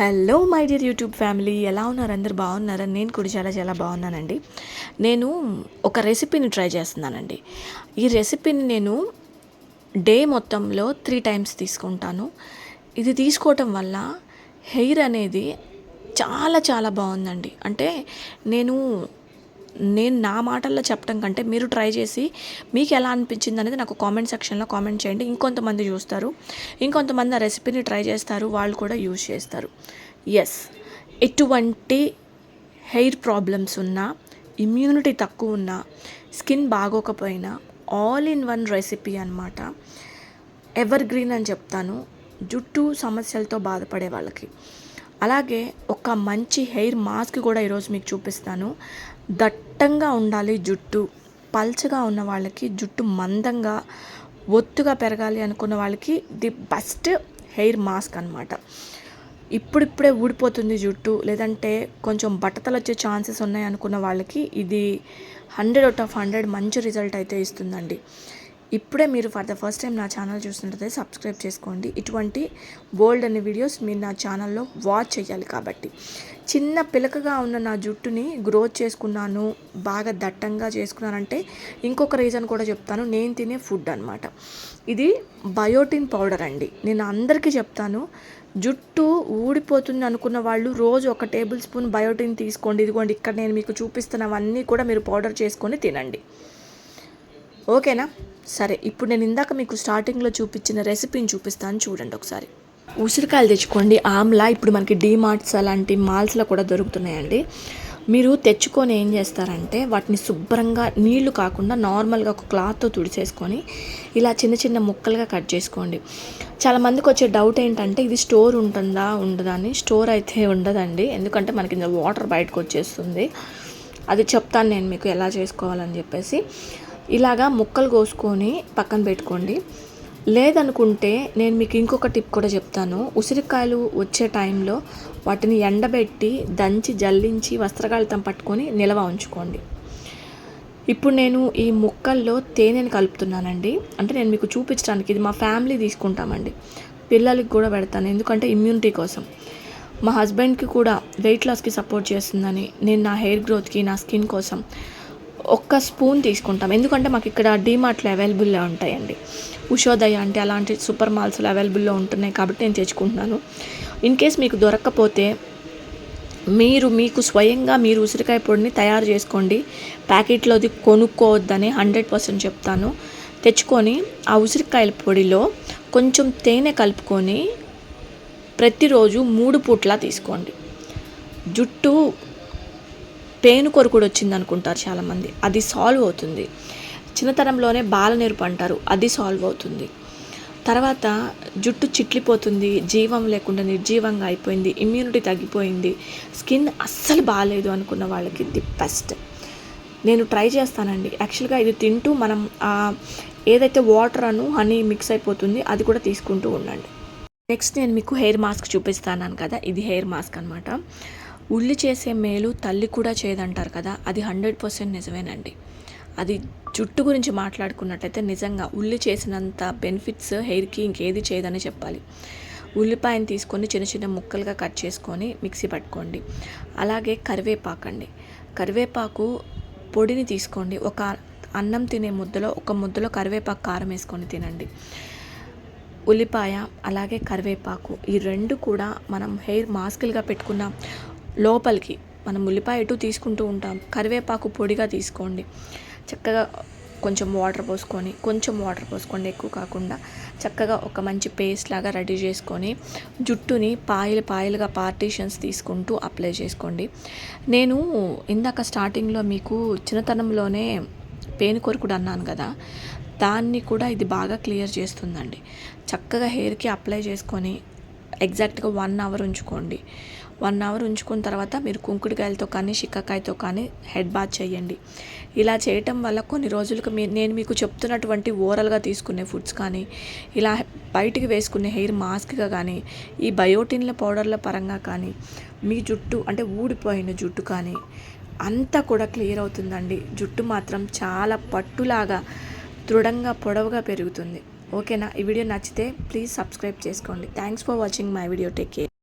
Hello my dear YouTube family. ఎలా ఉన్నారు? అందరు బాగున్నారని నేను కూడా చాలా చాలా బాగున్నానండి. నేను ఒక రెసిపీని ట్రై చేస్తున్నానండి. ఈ రెసిపీని నేను డే మొత్తంలో త్రీ టైమ్స్ తీసుకుంటాను. ఇది తీసుకోవటం వల్ల హెయిర్ అనేది చాలా చాలా బాగుందండి. అంటే నేను నేను నా మాటల్లో చెప్పడం కంటే మీరు ట్రై చేసి మీకు ఎలా అనిపించింది అనేది నాకు కామెంట్ సెక్షన్లో కామెంట్ చేయండి. ఇంకొంతమంది చూస్తారు. ఇంకొంతమంది ఆ రెసిపీని ట్రై చేస్తారు. వాళ్ళు కూడా యూజ్ చేస్తారు. ఎస్ ఎటువంటి హెయిర్ ప్రాబ్లమ్స్ ఉన్నా ఇమ్యూనిటీ తక్కువ ఉన్నా స్కిన్ బాగోకపోయినా ఆల్ ఇన్ వన్ రెసిపీ అనమాట ఎవర్ గ్రీన్ అని చెప్తాను. జుట్టు సమస్యలతో బాధపడే వాళ్ళకి. అలాగే ఒక మంచి హెయిర్ మాస్క్ కూడా ఈరోజు మీకు చూపిస్తాను. దట్టంగా ఉండాలి జుట్టు. పల్చగా ఉన్న వాళ్ళకి జుట్టు మందంగా ఒత్తుగా పెరగాలి అనుకున్న వాళ్ళకి ది బెస్ట్ హెయిర్ మాస్క్ అనమాట ఇప్పుడిప్పుడే ఊడిపోతుంది జుట్టు. లేదంటే కొంచెం బట్టతలు వచ్చే ఛాన్సెస్ ఉన్నాయి అనుకున్న వాళ్ళకి ఇది హండ్రెడ్ అవుట్ ఆఫ్ హండ్రెడ్ మంచి రిజల్ట్ అయితే ఇస్తుందండి. ఇప్పుడే మీరు ఫర్ ద ఫస్ట్ టైం నా ఛానల్ చూసినట్లయితే సబ్స్క్రైబ్ చేసుకోండి. ఇటువంటి బోల్డ్ అనే వీడియోస్ మీరు నా ఛానల్లో వాచ్ చేయాలి కాబట్టి. చిన్న పిలకగా ఉన్న నా జుట్టుని గ్రోత్ చేసుకున్నాను బాగా దట్టంగా చేసుకున్నానంటే ఇంకొక రీజన్ కూడా చెప్తాను. నేను తినే ఫుడ్ అనమాట ఇది బయోటిన్ పౌడర్ అండి. నేను అందరికీ చెప్తాను జుట్టు ఊడిపోతుంది అనుకున్న వాళ్ళు రోజు ఒక టేబుల్ స్పూన్ బయోటిన్ తీసుకోండి. ఇదిగోండి ఇక్కడ నేను మీకు చూపిస్తున్నవన్నీ కూడా మీరు పౌడర్ చేసుకొని తినండి. ఓకేనా? సరే ఇప్పుడు నేను ఇందాక మీకు స్టార్టింగ్లో చూపించిన రెసిపీని చూపిస్తాను చూడండి ఒకసారి. ఉసిరికాయలు తెచ్చుకోండి ఆమ్లా ఇప్పుడు మనకి డీమార్ట్స్ అలాంటి మాల్స్లో కూడా దొరుకుతున్నాయండి. మీరు తెచ్చుకొని ఏం చేస్తారంటే వాటిని శుభ్రంగా నీళ్ళు కాకుండా నార్మల్గా ఒక క్లాత్తో తుడిచేసుకొని ఇలా చిన్న చిన్న ముక్కలుగా కట్ చేసుకోండి. చాలామందికి వచ్చే డౌట్ ఏంటంటే ఇది స్టోర్ ఉంటుందా ఉండదా అని. స్టోర్ అయితే ఉండదండి ఎందుకంటే మనకి వాటర్ బయటకు వచ్చేస్తుంది. అది చెప్తాను నేను మీకు ఎలా చేసుకోవాలని చెప్పేసి. ఇలాగా ముక్కలు కోసుకొని పక్కన పెట్టుకోండి. లేదనుకుంటే నేను మీకు ఇంకొక టిప్ కూడా చెప్తాను. ఉసిరికాయలు వచ్చే టైంలో వాటిని ఎండబెట్టి దంచి జల్లించి వస్త్రకాళితం పట్టుకొని నిల్వ ఉంచుకోండి. ఇప్పుడు నేను ఈ ముక్కల్లో తేనెని కలుపుతున్నానండి. అంటే నేను మీకు చూపించడానికి ఇది మా ఫ్యామిలీ తీసుకుంటామండి. పిల్లలకి కూడా పెడతాను ఎందుకంటే ఇమ్యూనిటీ కోసం. మా హస్బెండ్కి కూడా వెయిట్ లాస్కి సపోర్ట్ చేస్తుందని నేను నా హెయిర్ గ్రోత్కి నా స్కిన్ కోసం ఒక్క స్పూన్ తీసుకుంటాం. ఎందుకంటే మాకు ఇక్కడ డీమార్ట్లో అవైలబుల్లో ఉంటాయండి. ఉషోదయ అంటే అలాంటి సూపర్ మాల్స్లో అవైలబుల్లో ఉంటున్నాయి కాబట్టి నేను తెచ్చుకుంటున్నాను. ఇన్ కేస్ మీకు దొరక్కపోతే మీరు మీకు స్వయంగా మీరు ఉసిరికాయ పొడిని తయారు చేసుకోండి. ప్యాకెట్లోది కొనుక్కోవద్దని హండ్రెడ్ పర్సెంట్ చెప్తాను. తెచ్చుకొని ఆ ఉసిరికాయల పొడిలో కొంచెం తేనె కలుపుకొని ప్రతిరోజు మూడు పూట్లా తీసుకోండి. జుట్టు పేను కొరకుడు వచ్చింది అనుకుంటారు చాలామంది. అది సాల్వ్ అవుతుంది. చిన్నతనంలోనే బాలనేరుపు అంటారు. అది సాల్వ్ అవుతుంది. తర్వాత జుట్టు చిట్లిపోతుంది జీవం లేకుండా నిర్జీవంగా అయిపోయింది ఇమ్యూనిటీ తగ్గిపోయింది స్కిన్ అస్సలు బాగాలేదు అనుకున్న వాళ్ళకి ది బెస్ట్. నేను ట్రై చేస్తానండి. యాక్చువల్గా ఇది తింటూ మనం ఏదైతే వాటర్ అను హనీ మిక్స్ అయిపోతుంది అది కూడా తీసుకుంటూ ఉండండి. నెక్స్ట్ నేను మీకు హెయిర్ మాస్క్ చూపిస్తాను కదా ఇది హెయిర్ మాస్క్ అనమాట ఉల్లి చేసే మేలు తల్లి కూడా చేయదంటారు కదా అది హండ్రెడ్ పర్సెంట్ నిజమేనండి. అది జుట్టు గురించి మాట్లాడుకున్నట్టయితే నిజంగా ఉల్లి చేసినంత బెనిఫిట్స్ హెయిర్కి ఇంకేది చేయదని చెప్పాలి. ఉల్లిపాయను తీసుకొని చిన్న చిన్న ముక్కలుగా కట్ చేసుకొని మిక్సీ పట్టుకోండి. అలాగే కరివేపాకు అండి. కరివేపాకు పొడిని తీసుకోండి. ఒక అన్నం తినే ముద్దలో ఒక ముద్దలో కరివేపాకు కారం వేసుకొని తినండి. ఉల్లిపాయ అలాగే కరివేపాకు ఈ రెండు కూడా మనం హెయిర్ మాస్కులుగా పెట్టుకున్న లోపలికి మనం ఉల్లిపాయ ఎటు తీసుకుంటూ ఉంటాం. కరివేపాకు పొడిగా తీసుకోండి. చక్కగా కొంచెం వాటర్ పోసుకొని కొంచెం వాటర్ పోసుకోండి ఎక్కువ కాకుండా. చక్కగా ఒక మంచి పేస్ట్ లాగా రెడీ చేసుకొని జుట్టుని పాయలు పాయలుగా పార్టీషన్స్ తీసుకుంటూ అప్లై చేసుకోండి. నేను ఇందాక స్టార్టింగ్లో మీకు చిన్నతనంలోనే పేనుకొరకుడు అన్నాను కదా దాన్ని కూడా ఇది బాగా క్లియర్ చేస్తుందండి. చక్కగా హెయిర్కి అప్లై చేసుకొని ఎగ్జాక్ట్గా వన్ అవర్ ఉంచుకోండి. వన్ అవర్ ఉంచుకున్న తర్వాత మీరు కుంకుడుకాయలతో కానీ చిక్కకాయతో కానీ హెడ్ బాత్ చేయండి. ఇలా చేయటం వల్ల కొన్ని రోజులకు మీ నేను మీకు చెప్తున్నటువంటి ఓరల్గా తీసుకునే ఫుడ్స్ కానీ ఇలా బయటికి వేసుకునే హెయిర్ మాస్క్గా కానీ ఈ బయోటిన్ల పౌడర్ల పరంగా కానీ మీ జుట్టు అంటే ఊడిపోయిన జుట్టు కానీ అంతా కూడా క్లియర్ అవుతుందండి. జుట్టు మాత్రం చాలా పట్టులాగా దృఢంగా పొడవుగా పెరుగుతుంది. ఓకేనా? ఈ వీడియో నచ్చితే ప్లీజ్ సబ్స్క్రైబ్ చేసుకోండి. Thanks for watching my video. Take care.